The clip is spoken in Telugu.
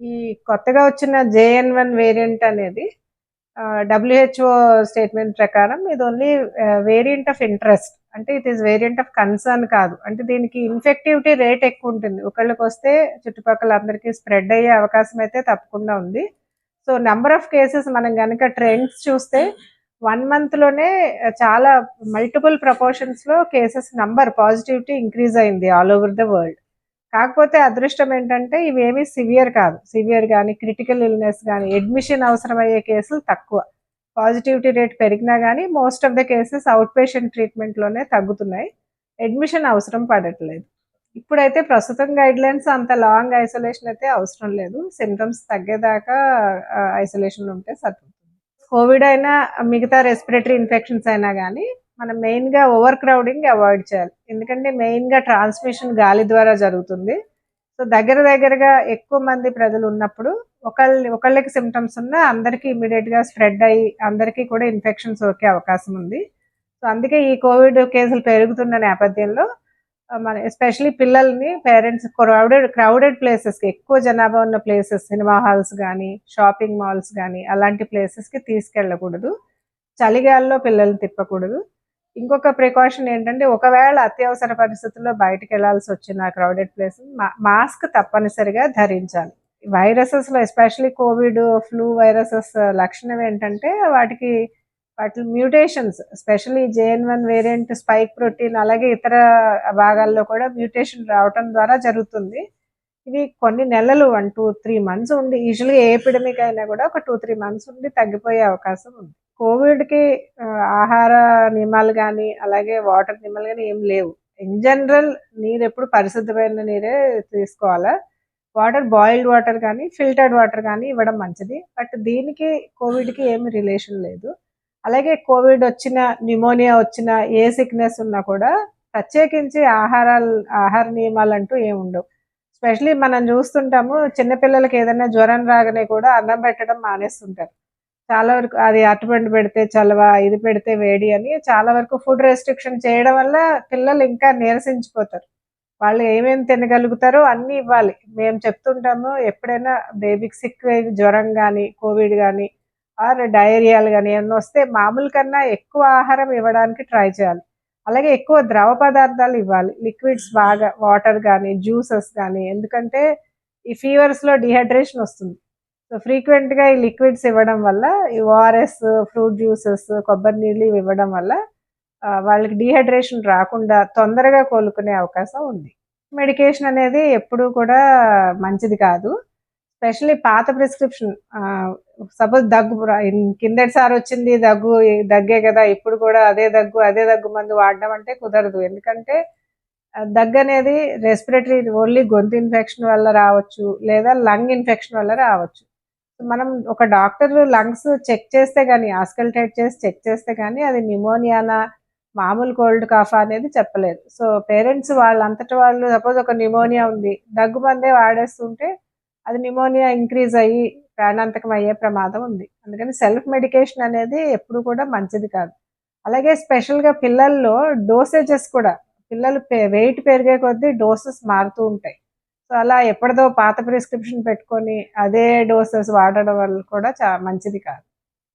ఈ కొత్తగా వచ్చిన జేఎన్ వన్ వేరియంట్ అనేది డబ్ల్యూహెచ్ఓ స్టేట్మెంట్ ప్రకారం ఇది ఓన్లీ వేరియంట్ ఆఫ్ ఇంట్రెస్ట్ అంటే it is variant of concern కాదు. అంటే దీనికి ఇన్ఫెక్టివిటీ రేట్ ఎక్కువ ఉంటుంది. ఒకళ్ళకి వస్తే చుట్టుపక్కల అందరికీ స్ప్రెడ్ అయ్యే అవకాశం అయితే తప్పకుండా ఉంది. సో నెంబర్ ఆఫ్ కేసెస్ మనం కనుక ట్రెండ్స్ చూస్తే వన్ మంత్లోనే చాలా మల్టిపుల్ ప్రపోర్షన్స్లో కేసెస్ నంబర్ పాజిటివిటీ ఇంక్రీజ్ అయింది ఆల్ ఓవర్ ద వరల్డ్ కాకపోతే అదృష్టం ఏంటంటే ఇవేమి సివియర్ కాదు. సివియర్ కానీ క్రిటికల్ ఇల్నెస్ కానీ అడ్మిషన్ అవసరమయ్యే కేసులు తక్కువ. పాజిటివిటీ రేట్ పెరిగినా కానీ most of the cases out patient ట్రీట్మెంట్లోనే తగ్గుతున్నాయి. అడ్మిషన్ అవసరం పడట్లేదు. ఇప్పుడైతే ప్రస్తుతం గైడ్ లైన్స్ అంత లాంగ్ ఐసోలేషన్ అయితే అవసరం లేదు. సిమ్టమ్స్ తగ్గేదాకా ఐసోలేషన్ ఉంటే సరిపోతుంది. కోవిడ్ అయినా మిగతా రెస్పిరేటరీ ఇన్ఫెక్షన్స్ అయినా కానీ మనం మెయిన్గా ఓవర్ క్రౌడింగ్ అవాయిడ్ చేయాలి. ఎందుకంటే మెయిన్గా ట్రాన్స్మిషన్ గాలి ద్వారా జరుగుతుంది. సో దగ్గర దగ్గరగా ఎక్కువ మంది ప్రజలు ఉన్నప్పుడు ఒకళ్ళ ఒకళ్ళకి సిమ్టమ్స్ ఉన్నా అందరికీ ఇమీడియట్గా స్ప్రెడ్ అయ్యి అందరికీ కూడా ఇన్ఫెక్షన్స్ సోకే అవకాశం ఉంది. సో అందుకే ఈ కోవిడ్ కేసులు పెరుగుతున్న నేపథ్యంలో మన ఎస్పెషలీ పిల్లల్ని పేరెంట్స్ క్రౌడెడ్ క్రౌడెడ్ ప్లేసెస్కి ఎక్కువ జనాభా ఉన్న ప్లేసెస్ సినిమా హాల్స్ కానీ షాపింగ్ మాల్స్ కానీ అలాంటి ప్లేసెస్కి తీసుకెళ్ళకూడదు. చలిగాల్లో పిల్లల్ని తిప్పకూడదు. ఇంకొక ప్రికాషన్ ఏంటంటే ఒకవేళ అత్యవసర పరిస్థితుల్లో బయటకు వెళ్ళాల్సి వచ్చిన క్రౌడెడ్ ప్లేస్ మాస్క్ తప్పనిసరిగా ధరించాలి. వైరసెస్లో ఎస్పెషలీ కోవిడ్ ఫ్లూ వైరసెస్ లక్షణం ఏంటంటే వాటికి వాటి mutations specially JN one variant spike protein అలాగే ఇతర భాగాల్లో కూడా మ్యూటేషన్ రావటం ద్వారా జరుగుతుంది. ఇవి కొన్ని నెలలు వన్ టూ త్రీ మంత్స్ ఉండి యూజువల్గా ఏ ఎపిడమిక్ అయినా కూడా ఒక టూ త్రీ మంత్స్ ఉండి తగ్గిపోయే అవకాశం ఉంది. కోవిడ్కి ఆహార నియమాలు కానీ అలాగే వాటర్ నియమాలు కానీ ఏం లేవు. ఇన్ జనరల్ నీరు ఎప్పుడు పరిశుద్ధమైన నీరే తీసుకోవాలా? వాటర్ బాయిల్డ్ వాటర్ కానీ ఫిల్టర్డ్ వాటర్ కానీ ఇవ్వడం మంచిది. బట్ దీనికి కోవిడ్కి ఏమి రిలేషన్ లేదు. అలాగే కోవిడ్ వచ్చిన న్యూమోనియా వచ్చిన ఏ సిక్నెస్ ఉన్నా కూడా ప్రత్యేకించి ఆహారాలు ఆహార నియమాలు అంటూ ఏమి ఉండవు. స్పెషలీ మనం చూస్తుంటాము చిన్నపిల్లలకి ఏదైనా జ్వరం రాగానే కూడా అన్నం పెట్టడం మానేస్తుంటారు. చాలా వరకు అది అటుపండు పెడితే చలవ ఇది పెడితే వేడి అని చాలా వరకు ఫుడ్ రెస్ట్రిక్షన్ చేయడం వల్ల పిల్లలు ఇంకా నీరసించిపోతారు. వాళ్ళు ఏమేమి తినగలుగుతారో అన్నీ ఇవ్వాలి. మేము చెప్తుంటాము ఎప్పుడైనా బేబీకి సిక్ జ్వరం కానీ కోవిడ్ కానీ ఆర్ డయేరియాలు కానీ ఏమన్నా వస్తే మామూలు కన్నా ఎక్కువ ఆహారం ఇవ్వడానికి ట్రై చేయాలి. అలాగే ఎక్కువ ద్రవ పదార్థాలు ఇవ్వాలి. లిక్విడ్స్ బాగా వాటర్ కానీ జ్యూసెస్ కానీ ఎందుకంటే ఈ ఫీవర్స్లో డిహైడ్రేషన్ వస్తుంది. సో ఫ్రీక్వెంట్గా ఈ లిక్విడ్స్ ఇవ్వడం వల్ల ఈ ఓఆర్ఎస్ ఫ్రూట్ జ్యూసెస్ కొబ్బరి నీళ్ళు ఇవి ఇవ్వడం వల్ల వాళ్ళకి డిహైడ్రేషన్ రాకుండా తొందరగా కోలుకునే అవకాశం ఉంది. మెడికేషన్ అనేది ఎప్పుడూ కూడా మంచిది కాదు. స్పెషల్లీ పాత ప్రిస్క్రిప్షన్ సపోజ్ దగ్గు కిందటిసారి వచ్చింది దగ్గు దగ్గే కదా ఇప్పుడు కూడా అదే దగ్గు అదే దగ్గు మందు వాడడం అంటే కుదరదు. ఎందుకంటే దగ్గు అనేది రెస్పిరేటరీ ఓన్లీ గొంతు ఇన్ఫెక్షన్ వల్ల రావచ్చు లేదా లంగ్ ఇన్ఫెక్షన్ వల్ల రావచ్చు. మనం ఒక డాక్టర్ లంగ్స్ చెక్ చేస్తే కానీ ఆస్కల్టేట్ చేసి చెక్ చేస్తే కానీ అది నిమోనియానా మామూలు కోల్డ్ కాఫ్ అనేది చెప్పలేదు. సో పేరెంట్స్ వాళ్ళంతటి వాళ్ళు సపోజ్ ఒక నిమోనియా ఉంది దగ్గు మందే వాడేస్తుంటే అది నిమోనియా ఇంక్రీజ్ అయ్యి ప్రాణాంతకం అయ్యే ప్రమాదం ఉంది. అందుకని సెల్ఫ్ మెడికేషన్ అనేది ఎప్పుడు కూడా మంచిది కాదు. అలాగే స్పెషల్గా పిల్లల్లో డోసేజెస్ కూడా పిల్లలు వెయిట్ పెరిగే కొద్దీ డోసెస్ మారుతూ ఉంటాయి. సో అలా ఎప్పటిదో పాత ప్రిస్క్రిప్షన్ పెట్టుకొని అదే డోసెస్ వాడడం వల్ల కూడా చా మంచిది కాదు.